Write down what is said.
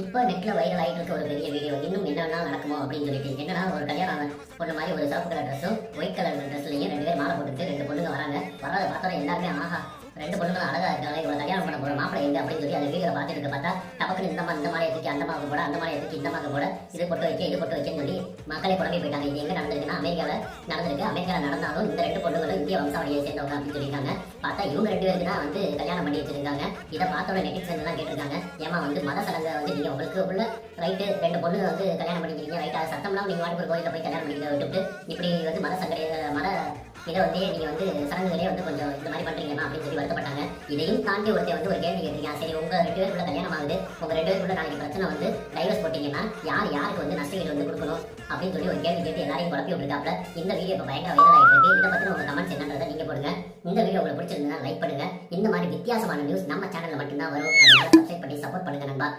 இப்போ நெட்ல வைரல் ஆகிட்டு இருக்க ஒரு பெரிய வீடியோ இன்னும் என்னென்ன நடக்குமோ அப்படின்னு சொல்லிட்டு என்னன்னா ஒரு கல்யாணம் பொண்ணு மாதிரி ஒரு சிவப்பு கலர் ட்ரெஸ்ஸும் ஒயிட் கலர் ட்ரெஸ்லையும் ரெண்டு பேர் மாலை போட்டுட்டு ரெண்டு பொண்ணுங்க வராங்க. வராத பார்த்தா எல்லாருமே ஆஹா ரெண்டு பொண்ணுங்களும் அழகா இருக்காங்க இவ்வளவு கல்யாணம் பண்ண போற மாப்பிள்ளை எங்க அப்படின்னு சொல்லி அந்த வீடியோ பார்த்துட்டு பார்த்தா டபக்குன்னு இந்த மாதிரி இந்த மாதிரி எதுக்கு அந்த மாதிரி போட அந்த மாதிரி எதுக்கு இந்த மாதிரி போட இது பொட்டு வைக்க இது பொட்டு வைக்கன்னு சொல்லி மக்களே குழம்பி போயிட்டாங்க. இது எங்க நடந்திருக்குன்னா அமெரிக்காவில் நடந்திருக்கு. அமெரிக்காவில் நடந்தாலும் இந்த ரெண்டு பொண்ணுகளும் இந்திய வம்சாவளியை சேர்ந்தவங்க அப்படின்னு சொல்லியிருக்காங்க. பார்த்தா இவங்க ரெண்டு பேருக்கு தான் வந்து கல்யாணம் பண்ணி வச்சிருக்காங்க. இதை பார்த்தோட நெட்டிசன் எல்லாம் கேட்டிருக்காங்க. ஏமா வந்து மத சடங்கை வந்து நீங்க உங்களுக்கு உள்ள ரைட்டு ரெண்டு பொண்ணு வந்து கல்யாணம் பண்ணிக்கிறீங்க ரைட்டாக சத்தம்லாம் நீங்க வாட்டுக்கு ஒரு கோயிலில் போய் கல்யாணம் பண்ணிக்கிறத விட்டுட்டு இப்படி வந்து மத சங்கடைய மத இதை வந்து நீங்க வந்து சடங்குகளே வந்து கொஞ்சம் இந்த மாதிரி பண்றீங்கம்மா அப்படின்னு சொல்லி வருத்தப்பட்டாங்க. இதையும் தாண்டி ஒருத்தர் வந்து ஒரு கேள்வி கேட்டீங்க சரி உங்க ரெண்டு பேருக்குள்ள கல்யாணம் ஆகுது. உங்க ரெண்டு பேருக்குள்ள நாளைக்கு பிரச்சனை வந்து டைவர்ஸ் போட்டீங்கன்னா யார் யாருக்கு வந்து நஷ்டங்கள் வந்து கொடுக்கணும் அப்படின்னு சொல்லி ஒரு கேள்வி கேட்டு எல்லாரையும் குழப்பி விட்டுருக்காப்ல இந்த வீடியோ இப்போ பயங்கர வைரல் இருக்கு. இதை பத்தின உங்க கமெண்ட்ஸ் என்னன்றதை நீங்க போடுங்க. இந்த வீடியோ உங்களுக்கு பிடிச்சிருந்தா லைக் பண்ணுங்க. இந்த மாதிரி வித்தியாசமான நியூஸ் நம்ம சேனல்ல மட்டும்தான் வரும். அதனால சப்ஸ்கிரைப் பண்ணி சப்போர்ட் பண்ணுங்க நண்பா.